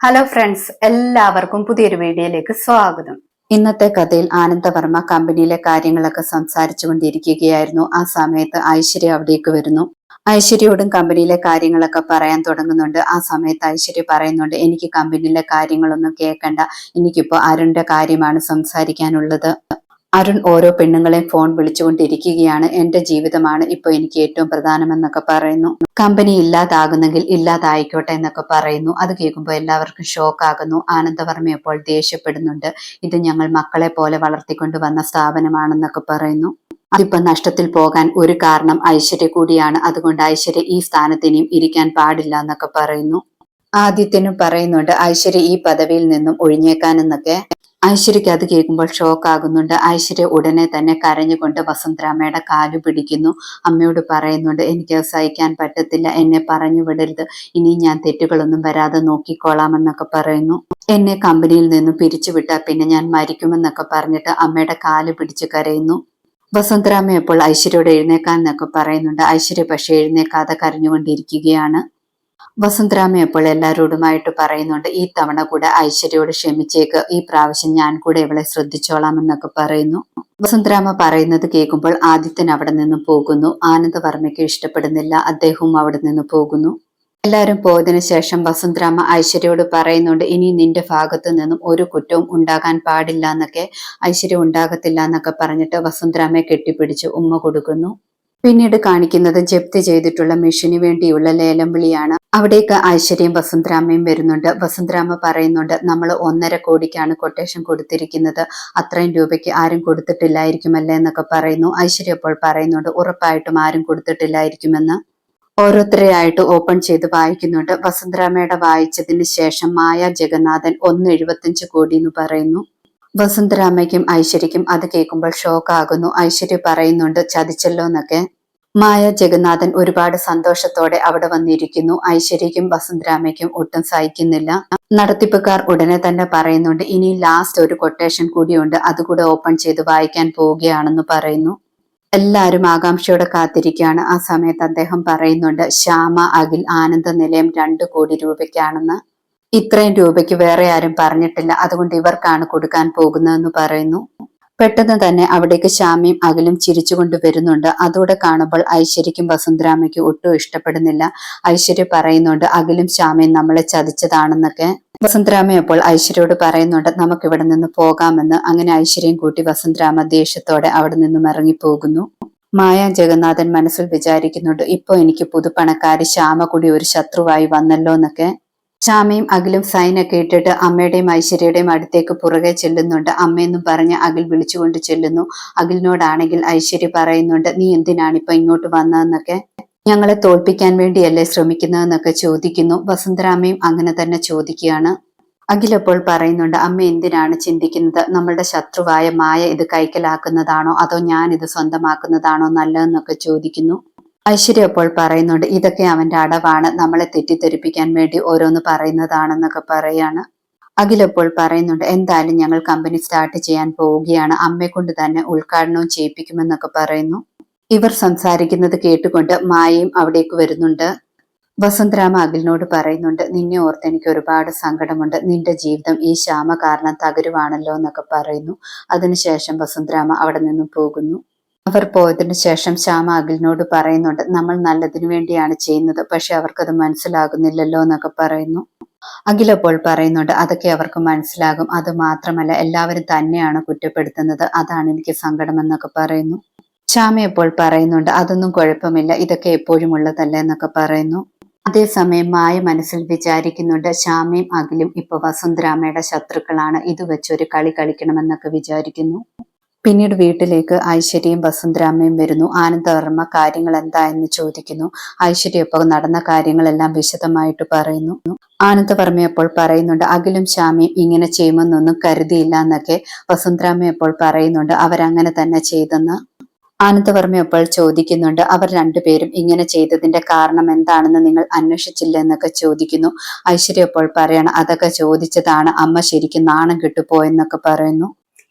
Hello friends എല്ലാവർക്കും പുതിയൊരു വീഡിയോയിലേക്ക് സ്വാഗതം. ഇന്നത്തെ കഥയിൽ ആനന്ദവർമ്മ കമ്പനിയിലെ കാര്യങ്ങളൊക്കെ സംസാരിച്ചു കൊണ്ടിരിക്കുകയായിരുന്നു ആ സമയത്ത് ഐശ്വര്യ അവിടേക്ക് വരുന്നു. ഐശ്വര്യയോടും കമ്പനിയിലെ കാര്യങ്ങളൊക്കെ പറയാൻ തുടങ്ങുന്നുണ്ട്. ആ സമയത്ത് ഐശ്വര്യ പറയുന്നുണ്ട് എനിക്ക് കമ്പനിയിലെ കാര്യങ്ങളൊന്നും കേൾക്കണ്ട. എനിക്കിപ്പോ അരുണിന്റെ കാര്യമാണ് സംസാരിക്കാനുള്ളത്. അരുൺ ഓരോ പെണ്ണുങ്ങളെയും ഫോൺ വിളിച്ചുകൊണ്ടിരിക്കുകയാണ്. എന്റെ ജീവിതമാണ് ഇപ്പൊ എനിക്ക് ഏറ്റവും പ്രധാനമെന്നൊക്കെ പറയുന്നു. കമ്പനി ഇല്ലാതാകുന്നെങ്കിൽ ഇല്ലാതായിക്കോട്ടെ എന്നൊക്കെ പറയുന്നു. അത് കേൾക്കുമ്പോൾ എല്ലാവർക്കും ഷോക്ക് ആകുന്നു ആനന്ദവർമ്മ ഇപ്പോൾ ദേഷ്യപ്പെടുന്നുണ്ട്. ഇത് ഞങ്ങൾ മക്കളെ പോലെ വളർത്തിക്കൊണ്ട് വന്ന സ്ഥാപനമാണെന്നൊക്കെ പറയുന്നു. അതിപ്പോ നഷ്ടത്തിൽ പോകാൻ ഒരു കാരണം ഐശ്വര്യ കൂടിയാണ്. അതുകൊണ്ട് ഐശ്വര്യ ഈ സ്ഥാനത്ത് ഇനിയും ഇരിക്കാൻ പാടില്ല എന്നൊക്കെ പറയുന്നു. ആദ്യത്തിനും പറയുന്നുണ്ട് ഐശ്വര്യ ഈ പദവിയിൽ നിന്നും ഒഴിഞ്ഞേക്കാനെന്നൊക്കെ. ഐശ്വര്യക്ക് അത് കേൾക്കുമ്പോൾ ഷോക്ക് ആകുന്നുണ്ട്. ഐശ്വര്യ ഉടനെ തന്നെ കരഞ്ഞുകൊണ്ട് വസുന്ധരാമ്മയുടെ കാലു പിടിക്കുന്നു. അമ്മയോട് പറയുന്നുണ്ട് എനിക്ക് സഹിക്കാൻ പറ്റത്തില്ല എന്നെ പറഞ്ഞു വിടരുത്. ഇനി ഞാൻ തെറ്റുകളൊന്നും വരാതെ നോക്കിക്കോളാമെന്നൊക്കെ പറയുന്നു. എന്നെ കമ്പനിയിൽ നിന്നും പിരിച്ചുവിട്ടാൽ പിന്നെ ഞാൻ മരിക്കുമെന്നൊക്കെ പറഞ്ഞിട്ട് അമ്മയുടെ കാൽ പിടിച്ച് കരയുന്നു. വസന്തരാമ്മ എപ്പോൾ ഐശ്വര്യയോട് എഴുന്നേക്കാൻ എന്നൊക്കെ പറയുന്നുണ്ട്. ഐശ്വര്യ പക്ഷേ എഴുന്നേക്കാതെ കരഞ്ഞുകൊണ്ടിരിക്കുകയാണ്. വസുന്ധരാമ എപ്പോൾ എല്ലാവരോടുമായിട്ട് പറയുന്നുണ്ട് ഈ തവണ കൂടെ ഐശ്വര്യയോട് ക്ഷമിച്ചേക്ക്. ഈ പ്രാവശ്യം ഞാൻ കൂടെ ഇവളെ ശ്രദ്ധിച്ചോളാം എന്നൊക്കെ പറയുന്നു. വസന്തരാമ പറയുന്നത് കേൾക്കുമ്പോൾ ആദിത്യൻ അവിടെ നിന്ന് പോകുന്നു. ആനന്ദവർമ്മയ്ക്ക് ഇഷ്ടപ്പെടുന്നില്ല. അദ്ദേഹവും അവിടെ നിന്ന് പോകുന്നു. എല്ലാവരും പോയതിനു ശേഷം വസന്തരാമ ഐശ്വര്യയോട് പറയുന്നുണ്ട് ഇനി നിന്റെ ഭാഗത്ത് നിന്നും ഒരു കുറ്റവും ഉണ്ടാകാൻ പാടില്ല എന്നൊക്കെ. ഐശ്വര്യം ഉണ്ടാകത്തില്ല എന്നൊക്കെ പറഞ്ഞിട്ട് വസന്തരാമയെ കെട്ടിപ്പിടിച്ച് ഉമ്മ കൊടുക്കുന്നു. പിന്നീട് കാണിക്കുന്നത് ജപ്തി ചെയ്തിട്ടുള്ള മെഷീന് വേണ്ടിയുള്ള ലേലം വിളിയാണ്. അവിടേക്ക് ഐശ്വര്യം വസുന്ധരാമയും വരുന്നുണ്ട്. വസന്തരാമ പറയുന്നുണ്ട് നമ്മൾ ഒന്നര കോടിക്കാണ് കൊട്ടേഷൻ കൊടുത്തിരിക്കുന്നത്. അത്രയും രൂപയ്ക്ക് ആരും കൊടുത്തിട്ടില്ലായിരിക്കുമല്ലേ എന്നൊക്കെ പറയുന്നു. ഐശ്വര്യ അപ്പോൾ പറയുന്നുണ്ട് ഉറപ്പായിട്ടും ആരും കൊടുത്തിട്ടില്ലായിരിക്കുമെന്ന്. ഓരോരുത്തരെയായിട്ട് ഓപ്പൺ ചെയ്ത് വായിക്കുന്നുണ്ട്. വസന്തരാമയുടെ വായിച്ചതിന് ശേഷം മായ ജഗന്നാഥൻ ഒന്ന് എഴുപത്തിയഞ്ച് കോടി എന്ന് പറയുന്നു. വസുന്ധരാമയ്ക്കും ഐശ്വര്യക്കും അത് കേൾക്കുമ്പോൾ ഷോക്കാകുന്നു. ഐശ്വര്യ പറയുന്നുണ്ട് ചതിച്ചല്ലോ എന്നൊക്കെ. മായ ജഗന്നാഥൻ ഒരുപാട് സന്തോഷത്തോടെ അവിടെ വന്നിരിക്കുന്നു. ഐശ്വര്യക്കും വസുന്ധരാമയ്ക്കും ഒട്ടും സഹിക്കുന്നില്ല. നടത്തിപ്പുകാർ ഉടനെ തന്നെ പറയുന്നുണ്ട് ഇനി ലാസ്റ്റ് ഒരു കൊട്ടേഷൻ കൂടിയുണ്ട്. അതുകൂടെ ഓപ്പൺ ചെയ്ത് വായിക്കാൻ പോവുകയാണെന്ന് പറയുന്നു. എല്ലാവരും ആകാംക്ഷയോടെ കാത്തിരിക്കുകയാണ്. ആ സമയത്ത് അദ്ദേഹം പറയുന്നുണ്ട് ശ്യാമ അഖിൽ ആനന്ദ നിലയം രണ്ടു കോടി രൂപയ്ക്കാണെന്ന്. ഇത്രയും രൂപയ്ക്ക് വേറെ ആരും പറഞ്ഞിട്ടില്ല. അതുകൊണ്ട് ഇവർക്കാണ് കൊടുക്കാൻ പോകുന്നതെന്ന് പറയുന്നു. പെട്ടെന്ന് തന്നെ അവിടേക്ക് ശ്യാമയും അകലും ചിരിച്ചുകൊണ്ട് വരുന്നുണ്ട്. അതോടെ കാണുമ്പോൾ ഐശ്വര്യക്കും വസുന്ധരാമയ്ക്കും ഒട്ടും ഇഷ്ടപ്പെടുന്നില്ല. ഐശ്വര്യ പറയുന്നുണ്ട് അകലും ശ്യാമയും നമ്മളെ ചതിച്ചതാണെന്നൊക്കെ. വസുന്ധരാമ അപ്പോൾ ഐശ്വര്യോട് പറയുന്നുണ്ട് നമുക്ക് ഇവിടെ നിന്ന് പോകാമെന്ന്. അങ്ങനെ ഐശ്വര്യം കൂട്ടി വസുന്ധരാമ ദേഷ്യത്തോടെ അവിടെ നിന്നും ഇറങ്ങിപ്പോകുന്നു. മായ ജഗന്നാഥൻ മനസ്സിൽ വിചാരിക്കുന്നുണ്ട് ഇപ്പൊ എനിക്ക് പുതുപ്പണക്കാരി ശ്യാമ കൂടി ഒരു ശത്രുവായി വന്നല്ലോ എന്നൊക്കെ ശ്യാമയും അഖിലും സൈനൊക്കെ ഇട്ടിട്ട് അമ്മയുടെയും ഐശ്വര്യയുടെയും അടുത്തേക്ക് പുറകെ ചെല്ലുന്നുണ്ട്. അമ്മയെന്നും പറഞ്ഞ് അഖിൽ വിളിച്ചുകൊണ്ട് ചെല്ലുന്നു. അഖിലിനോടാണെങ്കിൽ ഐശ്വര്യ പറയുന്നുണ്ട് നീ എന്തിനാണ് ഇപ്പൊ ഇങ്ങോട്ട് വന്നതെന്നൊക്കെ? ഞങ്ങളെ തോൽപ്പിക്കാൻ വേണ്ടിയല്ലേ ശ്രമിക്കുന്നതെന്നൊക്കെ ചോദിക്കുന്നു. വസുന്ധരാമയും അങ്ങനെ തന്നെ ചോദിക്കുകയാണ്. അഖിലപ്പോൾ പറയുന്നുണ്ട് അമ്മ എന്തിനാണ് ചിന്തിക്കുന്നത്? നമ്മളുടെ ശത്രുവായ മായ ഇത് കൈക്കലാക്കുന്നതാണോ? അതോ ഞാൻ ഇത് സ്വന്തമാക്കുന്നതാണോ നല്ലതെന്നൊക്കെ ചോദിക്കുന്നു. ഐശ്വര്യ അപ്പോൾ പറയുന്നുണ്ട് ഇതൊക്കെ അവന്റെ അടവാണ്. നമ്മളെ തെറ്റിദ്ധരിപ്പിക്കാൻ വേണ്ടി ഓരോന്ന് പറയുന്നതാണെന്നൊക്കെ പറയാണ്. അഖിലപ്പോൾ പറയുന്നുണ്ട് എന്തായാലും ഞങ്ങൾ കമ്പനി സ്റ്റാർട്ട് ചെയ്യാൻ പോവുകയാണ്. അമ്മയെ കൊണ്ട് തന്നെ ഉദ്ഘാടനവും ചെയ്യിപ്പിക്കുമെന്നൊക്കെ പറയുന്നു. ഇവർ സംസാരിക്കുന്നത് കേട്ടുകൊണ്ട് മായയും അവിടേക്ക് വരുന്നുണ്ട്. വസന്തരാമ അഖിലിനോട് പറയുന്നുണ്ട് നിന്നെ ഓർത്ത് എനിക്ക് ഒരുപാട് സങ്കടമുണ്ട്. നിന്റെ ജീവിതം ഈ ശ്യാമ കാരണം തകരുവാണല്ലോ എന്നൊക്കെ പറയുന്നു. അതിനുശേഷം വസന്തരാമ അവിടെ നിന്നും പോകുന്നു. അവർ പോയതിനു ശേഷം ശ്യാമ അഖിലിനോട് പറയുന്നുണ്ട് നമ്മൾ നല്ലതിനു വേണ്ടിയാണ് ചെയ്യുന്നത് പക്ഷെ അവർക്കത് മനസ്സിലാകുന്നില്ലല്ലോ എന്നൊക്കെ പറയുന്നു. അഖിലപ്പോൾ പറയുന്നുണ്ട് അതൊക്കെ അവർക്ക് മനസ്സിലാകും. അത് മാത്രമല്ല എല്ലാവരും തന്നെയാണ് കുറ്റപ്പെടുത്തുന്നത്. അതാണ് എനിക്ക് സങ്കടമെന്നൊക്കെ പറയുന്നു. ശ്യാമ എപ്പോൾ പറയുന്നുണ്ട് അതൊന്നും കുഴപ്പമില്ല. ഇതൊക്കെ എപ്പോഴും ഉള്ളതല്ല എന്നൊക്കെ പറയുന്നു. അതേസമയം മായ മനസ്സിൽ വിചാരിക്കുന്നുണ്ട് ശ്യാമയും അഖിലും ഇപ്പൊ വസുന്ധരാമയുടെ ശത്രുക്കളാണ്. ഇത് വെച്ചൊരു കളി കളിക്കണമെന്നൊക്കെ വിചാരിക്കുന്നു. പിന്നീട് വീട്ടിലേക്ക് ഐശ്വര്യയും വസുന്ധരാമയും വരുന്നു. ആനന്ദവർമ്മ കാര്യങ്ങൾ എന്താ എന്ന് ചോദിക്കുന്നു. ഐശ്വര്യ ഇപ്പോൾ നടന്ന കാര്യങ്ങളെല്ലാം വിശദമായിട്ട് പറയുന്നു. ആനന്ദവർമ്മ അപ്പോൾ പറയുന്നുണ്ട്? അഖിലും ശ്യാമയും ഇങ്ങനെ ചെയ്യുമെന്നൊന്നും കരുതിയില്ല എന്നൊക്കെ വസുന്ധരാമ അപ്പോൾ പറയുന്നുണ്ട്? അവരങ്ങനെ തന്നെ ചെയ്തെന്ന്? ആനന്ദവർമ്മ അപ്പോൾ ചോദിക്കുന്നുണ്ട്? അവർ രണ്ടുപേരും ഇങ്ങനെ ചെയ്തതിന്റെ കാരണം എന്താണെന്ന് നിങ്ങൾ അന്വേഷിച്ചില്ല എന്നൊക്കെ ചോദിക്കുന്നു. ഐശ്വര്യ അപ്പോൾ പറയണം? അതൊക്കെ ചോദിച്ചതാണ്. അമ്മ ശരിക്കും നാണം കിട്ടുപോയെന്നൊക്കെ പറയുന്നു.